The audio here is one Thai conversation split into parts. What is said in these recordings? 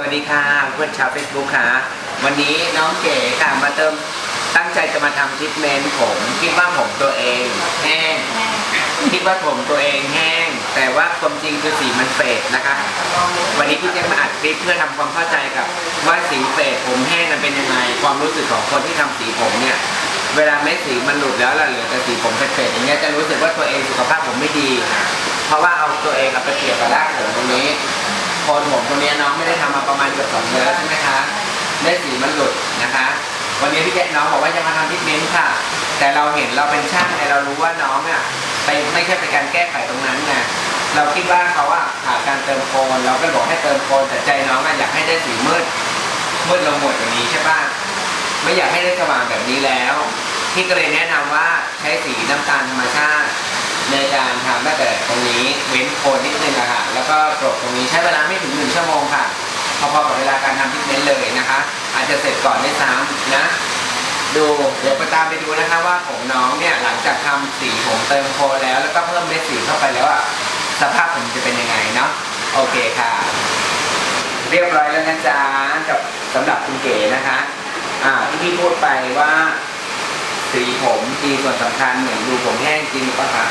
วัสดีค่ะเพื่อนชาวเฟซบุ๊กค่ะ วันนี้น้องเก๋ค่ะมาเติมตั้งใจจะมาทำทรีทเมนต์ผม คิดว่าผมตัวเองแห้งคิดว่าผมตัวเองแห้ง แต่ว่าความจริงคือสีมันเฟดนะคะ วันนี้พี่แจ็คมาอัดคลิปเพื่อทำความเข้าใจกับว่าสีเฟดผมแห้งมันเป็นยังไง ความรู้สึกของคนที่ทำสีผมเนี่ยเวลาเม็ดสีมันหลุดแล้วล่ะเหลือแต่สีผมเฟดๆอย่างเงี้ยจะรู้สึกว่าตัวเองสุขภาพผมไม่ดี เพราะว่าเอาตัวเองเอาไปเกี่ยวกับรากผมตรงนี้ คนผมตรงนี้น้องไม่ได้ทำมาประมาณเกือบสองเดือนแล้วใช่ไหมคะได้สีมันหลุดนะคะ วันนี้พี่แจ๊คน้องบอกว่าจะมาทำทรีทเมนต์ค่ะ แต่เราเห็นเราเป็นช่างเนี่ยเรารู้ว่าน้องอะไปไม่ใช่เป็นการแก้ไขตรงนั้นไงเราคิดว่าเขาอะขาดการเติมโคนเราก็บอกให้เติมโคนแต่ใจน้องอะอยากให้ได้สีมืดมืดลงหมดอย่างนี้ใช่ป่ะไม่อยากให้ได้สว่างแบบนี้แล้วพี่ก็เลยแนะนำว่าใช้สีน้ำตาลธรรมชาติ ในการทำตั้แต่ตรงนี้เว้นโคนนิดนึงอะค่ะแล้วก็กรบตรงนี้ใช้เวลาไม่ถึงหนึ่งชั่วโมงค่ะพอๆกับเวลาการทำทรีทเมนต์เลยนะคะ อาจจะเสร็จก่อนได้ซ้ำนะ ดูเดี๋ยวไปตามไปดูนะคะว่าผมน้องเนี่ยหลังจากทำสีผมเติมโคนแล้ว แล้วก็เพิ่มเม็ดสีเข้าไปแล้วอะสภาพผมจะเป็นยังไงเนาะโอเคค่ะ เรียบร้อยแล้วนะจ๊ะกับสำหรับคุณเก๋นะคะอ่าที่พี่พูดไปว่าสีผมมีส่วนสำคัญเหมือนดูผมแห้งจริงหรือเปล่าคะ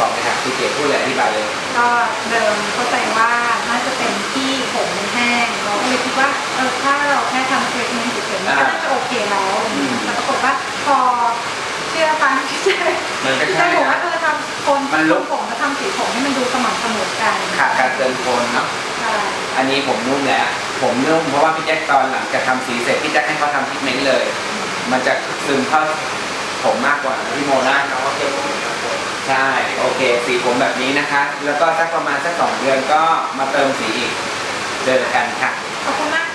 บอกเลยค่ะคุณเก๋พูดเลยอธิบายเลย ก็เดิมเข้าใจว่าน่าจะเป็นที่ผมมันแห้งเราก็เลยคิดว่าเออถ้าเราแค่ทำเทรทเมนต์เฉยๆมันก็น่าจะโอเคแล้วอืม แต่ปรากฏว่าพอเชื่อฟังพี่เจมันก็พี่เจใช่บอกว่านะเออทำคนมันลุกผมมาทำสีผมให้มันดูสม่ำเสมอกันขาดการเติมโคนเนาะ ใช่อันนี้ผมนุ่มแล้ว ผมนุ่มเพราะว่าพี่แจ็คตอนหลังจากทำสีเสร็จพี่แจ็คให้เขาทำทรีทเมนต์เลย มันจะซึมเข้าผมมากกว่าพี่โมนะ ใช่ โอเค สีผมแบบนี้นะคะ แล้วก็สักประมาณสักสองเดือนก็มาเติมสีอีก เจอกันค่ะ ขอบคุณมาก